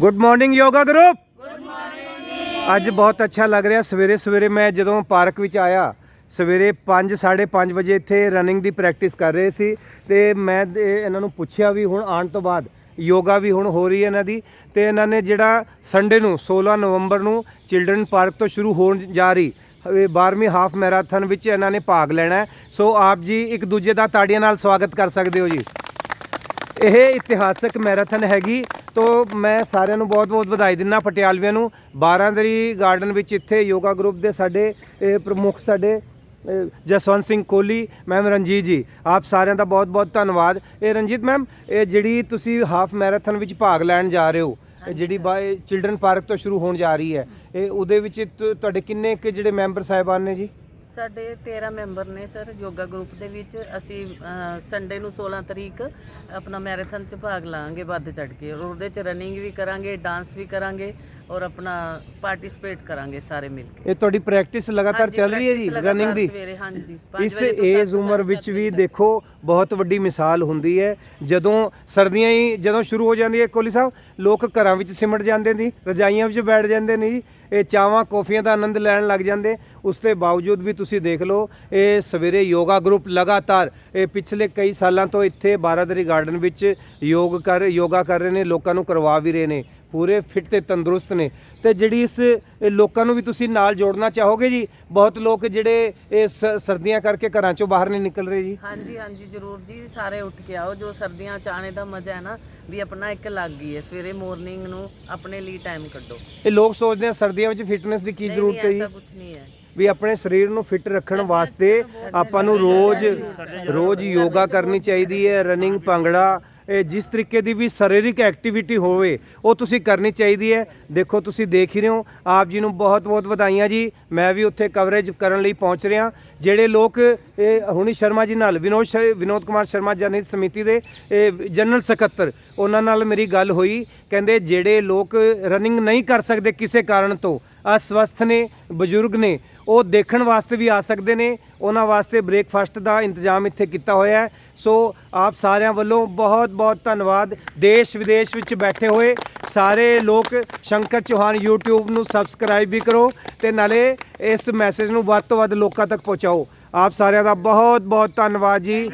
Good morning yoga group good morning ਅੱਜ ਬਹੁਤ ਅੱਛਾ ਲੱਗ ਰਿਹਾ। ਸਵੇਰੇ ਸਵੇਰੇ ਮੈਂ ਜਦੋਂ ਪਾਰਕ ਵਿੱਚ ਆਇਆ, ਸਵੇਰੇ 5 5:30 ਵਜੇ ਇੱਥੇ ਰਨਿੰਗ ਦੀ ਪ੍ਰੈਕਟਿਸ ਕਰ ਰਹੇ ਸੀ ਤੇ ਮੈਂ ਇਹਨਾਂ ਨੂੰ ਪੁੱਛਿਆ ਵੀ ਹੁਣ ਆਉਣ ਤੋਂ ਬਾਅਦ ਯੋਗਾ ਵੀ ਹੁਣ ਹੋ ਰਹੀ ਹੈ ਇਹਨਾਂ ਦੀ ਤੇ ਇਹਨਾਂ ਨੇ ਜਿਹੜਾ ਸੰਡੇ ਨੂੰ 16 ਨਵੰਬਰ ਨੂੰ ਚਿਲਡਰਨ ਪਾਰਕ ਤੋਂ ਸ਼ੁਰੂ ਹੋਣ ਜਾ ਰਹੀ, ਇਹ 12ਵੀਂ ਹਾਫ ਮੈਰਾਥਨ ਵਿੱਚ ਇਹਨਾਂ ਨੇ ਭਾਗ ਲੈਣਾ ਸੋ ਆਪ ਜੀ ਇੱਕ ਦੂਜੇ ਦਾ ਤਾੜੀਆਂ ਨਾਲ ਸਵਾਗਤ ਕਰ ਸਕਦੇ ਹੋ ਜੀ। ਇਹ ਇਤਿਹਾਸਕ ਮੈਰਾਥਨ ਹੈਗੀ। ਤੋਂ ਮੈਂ ਸਾਰਿਆਂ ਨੂੰ ਬਹੁਤ-ਬਹੁਤ ਵਧਾਈ ਦਿੰਦਾ ਪਟਿਆਲਵੀਆਂ ਨੂੰ। 12 ਦਰੀ ਗਾਰਡਨ ਵਿੱਚ ਇੱਥੇ ਯੋਗਾ ਗਰੁੱਪ ਦੇ ਸਾਡੇ, ਇਹ ਪ੍ਰਮੁੱਖ ਸਾਡੇ ਜਸਵੰਤ ਸਿੰਘ ਕੋਹਲੀ ਮੈਮ ਰਣਜੀਤ ਜੀ, ਆਪ ਸਾਰਿਆਂ ਦਾ ਬਹੁਤ-ਬਹੁਤ ਧੰਨਵਾਦ। ਇਹ ਰਣਜੀਤ ਮੈਮ ਇਹ ਜਿਹੜੀ ਤੁਸੀਂ ਹਾਫ ਮੈਰਾਥਨ ਵਿੱਚ ਭਾਗ ਲੈਣ ਜਾ ਰਹੇ ਹੋ, ਇਹ ਜਿਹੜੀ ਬਾਏ ਚਿਲਡਰਨ ਪਾਰਕ ਤੋਂ ਸ਼ੁਰੂ ਹੋਣ ਜਾ ਰਹੀ ਹੈ, ਇਹ ਉਹਦੇ ਵਿੱਚ ਤੁਹਾਡੇ ਕਿੰਨੇ ਕੁ ਜਿਹੜੇ ਮੈਂਬਰ ਸਾਹਿਬਾਨ ਨੇ ਜੀ? ਸਾਡੇ 13 ਮੈਂਬਰ ਨੇ ਸਰ ਯੋਗਾ ਗਰੁੱਪ ਦੇ ਵਿੱਚ ਅਸੀਂ ਸੰਡੇ ਨੂੰ 16 ਤਰੀਕ ਆਪਣਾ ਮੈਰਾਥਨ ਚ ਭਾਗ ਲਾਂਗੇ ਵੱਧ ਚੜ ਕੇ। ਔਰ ਉਹਦੇ ਚ ਰਨਿੰਗ ਵੀ ਕਰਾਂਗੇ ਡਾਂਸ ਵੀ ਕਰਾਂਗੇ ਔਰ ਆਪਣਾ ਪਾਰਟਿਸਿਪੇਟ ਕਰਾਂਗੇ ਸਾਰੇ ਮਿਲ ਕੇ। ਇਹ ਤੁਹਾਡੀ ਪ੍ਰੈਕਟਿਸ ਲਗਾਤਾਰ ਚੱਲ ਰਹੀ ਹੈ ਜੀ ਰਨਿੰਗ ਦੀ? ਸਵੇਰੇ ਹਾਂਜੀ ਇਸ ਵਜੇ ਤੋਂ ਏਜ ਉਮਰ ਵਿੱਚ ਵੀ। ਦੇਖੋ ਬਹੁਤ ਵੱਡੀ ਮਿਸਾਲ ਹੁੰਦੀ ਹੈ। ਜਦੋਂ ਸਰਦੀਆਂ ਹੀ ਜਦੋਂ ਸ਼ੁਰੂ ਹੋ ਜਾਂਦੀ ਹੈ ਕੋਹਲੀ ਸਾਹਿਬ ਲੋਕ ਘਰਾਂ ਵਿੱਚ ਸਿਮਟ ਜਾਂਦੇ ਨੇ ਰਜਾਈਆਂ ਵਿੱਚ ਬੈਠ ਜਾਂਦੇ ਨੇ ਜੀ ਇਹ ਚਾਵਾਂ ਕੌਫੀਆਂ ਦਾ ਆਨੰਦ ਲੈਣ ਲੱਗ ਜਾਂਦੇ। ਉਸ ਦੇ ਬਾਵਜੂਦ ਵੀ ਤੁਸੀਂ ਦੇਖ ਲਓ ਇਹ ਸਵੇਰੇ ਯੋਗਾ ਗਰੁੱਪ ਲਗਾਤਾਰ ਇਹ ਪਿਛਲੇ ਕਈ ਸਾਲਾਂ ਤੋਂ ਇੱਥੇ ਬਾਰਾਦਰੀ ਗਾਰਡਨ ਵਿੱਚ ਯੋਗ ਕਰ ਯੋਗਾ ਕਰ ਰਹੇ ਨੇ ਲੋਕਾਂ ਨੂੰ ਕਰਵਾ ਵੀ ਰਹੇ ਨੇ ਪੂਰੇ ਫਿੱਟ ਤੇ ਤੰਦਰੁਸਤ ਨੇ। ਤੇ ਜਿਹੜੀ ਇਸ ਲੋਕਾਂ ਨੂੰ ਵੀ ਤੁਸੀਂ ਨਾਲ ਜੋੜਨਾ ਚਾਹੋਗੇ ਜੀ? ਬਹੁਤ ਲੋਕ ਜਿਹੜੇ ਇਹ ਸ- ਸਰਦੀਆਂ ਕਰਕੇ ਘਰਾਂ ਚੋਂ ਬਾਹਰ ਨਹੀਂ ਨਿਕਲ ਰਹੇ ਜੀ? ਹਾਂਜੀ ਹਾਂਜੀ ਜ਼ਰੂਰ ਜੀ ਸਾਰੇ ਉੱਠ ਕੇ ਆਓ। ਜੋ ਸਰਦੀਆਂ ਚ ਆਣੇ ਦਾ ਮਜ਼ਾ ਹੈ ਨਾ ਵੀ ਆਪਣਾ ਇੱਕ ਲੱਗ ਗਈ ਹੈ। ਸਵੇਰੇ ਮਾਰਨਿੰਗ ਨੂੰ ਆਪਣੇ ਲਈ ਟਾਈਮ ਕੱਢੋ। ਇਹ ਲੋਕ ਸੋਚਦੇ ਆ ਸਰਦੀਆਂ ਵਿੱਚ ਫਿਟਨੈਸ ਦੀ ਕੀ ਜ਼ਰੂਰਤ ਹੈ ਜੀ? ਐਸਾ ਕੁਝ ਨਹੀਂ ਹੈ। ਵੀ ਆਪਣੇ ਸਰੀਰ ਨੂੰ ਫਿੱਟ ਰੱਖਣ ਵਾਸਤੇ ਆਪਾਂ ਨੂੰ ਰੋਜ਼ ਰੋਜ਼ ਯੋਗਾ ਕਰਨੀ ਚਾਹੀਦੀ ਹੈ, ਰਨਿੰਗ ਭੰਗੜਾ ਜਿਸ ਤਰੀਕੇ ਦੀ ਵੀ ਸਰੀਰਕ ਐਕਟੀਵਿਟੀ ਹੋਵੇ, ਉਹ ਤੁਸੀਂ ਕਰਨੀ ਚਾਹੀਦੀ ਹੈ। ਦੇਖੋ, ਤੁਸੀਂ ਦੇਖ ਹੀ ਰਹੇ ਹੋ, ਆਪ ਜੀ ਨੂੰ ਬਹੁਤ-ਬਹੁਤ ਵਧਾਈਆਂ ਜੀ। ਮੈਂ ਵੀ ਉੱਥੇ ਕਵਰੇਜ ਕਰਨ ਲਈ ਪਹੁੰਚ ਰਿਹਾ। ਜਿਹੜੇ ਲੋਕ, ਇਹ ਹੁਣੀ ਸ਼ਰਮਾ ਜੀ ਨਾਲ, ਵਿਨੋਦ ਸ਼- ਵਿਨੋਦ ਕੁਮਾਰ ਸ਼ਰਮਾ ਜਨਹਿਤ ਸਮਿਤੀ ਦੇ ਜਨਰਲ ਸਕੱਤਰ, ਉਹਨਾਂ ਨਾਲ ਮੇਰੀ ਗੱਲ ਹੋਈ। ਕਹਿੰਦੇ, ਜਿਹੜੇ ਲੋਕ ਰਨਿੰਗ ਨਹੀਂ ਕਰ ਸਕਦੇ ਕਿਸੇ ਕਾਰਨ ਤੋਂ, ਅਸਵਸਥ ਨੇ, ਬਜ਼ੁਰਗ ਨੇ, ਉਹ ਦੇਖਣ ਵਾਸਤੇ ਵੀ ਆ ਸਕਦੇ ਨੇ। ਉਹਨਾਂ ਵਾਸਤੇ ਬ੍ਰੇਕਫਾਸਟ ਦਾ ਇੰਤਜ਼ਾਮ ਇੱਥੇ ਕੀਤਾ ਹੋਇਆ ਹੈ। ਸੋ, ਆਪ ਸਾਰਿਆਂ ਵੱਲੋਂ ਬਹੁਤ ਬਹੁਤ ਧੰਨਵਾਦ। ਦੇਸ਼ ਵਿਦੇਸ਼ ਵਿੱਚ ਬੈਠੇ ਹੋਏ ਸਾਰੇ ਲੋਕ ਸ਼ੰਕਰ ਚੌਹਾਨ YouTube ਨੂੰ ਸਬਸਕ੍ਰਾਈਬ ਵੀ ਕਰੋ ਤੇ ਨਾਲੇ ਇਸ ਮੈਸੇਜ ਨੂੰ ਵੱਧ ਤੋਂ ਵੱਧ ਲੋਕਾਂ ਤੱਕ ਪਹੁੰਚਾਓ। ਆਪ ਸਾਰਿਆਂ ਦਾ ਬਹੁਤ ਬਹੁਤ ਧੰਨਵਾਦ ਜੀ।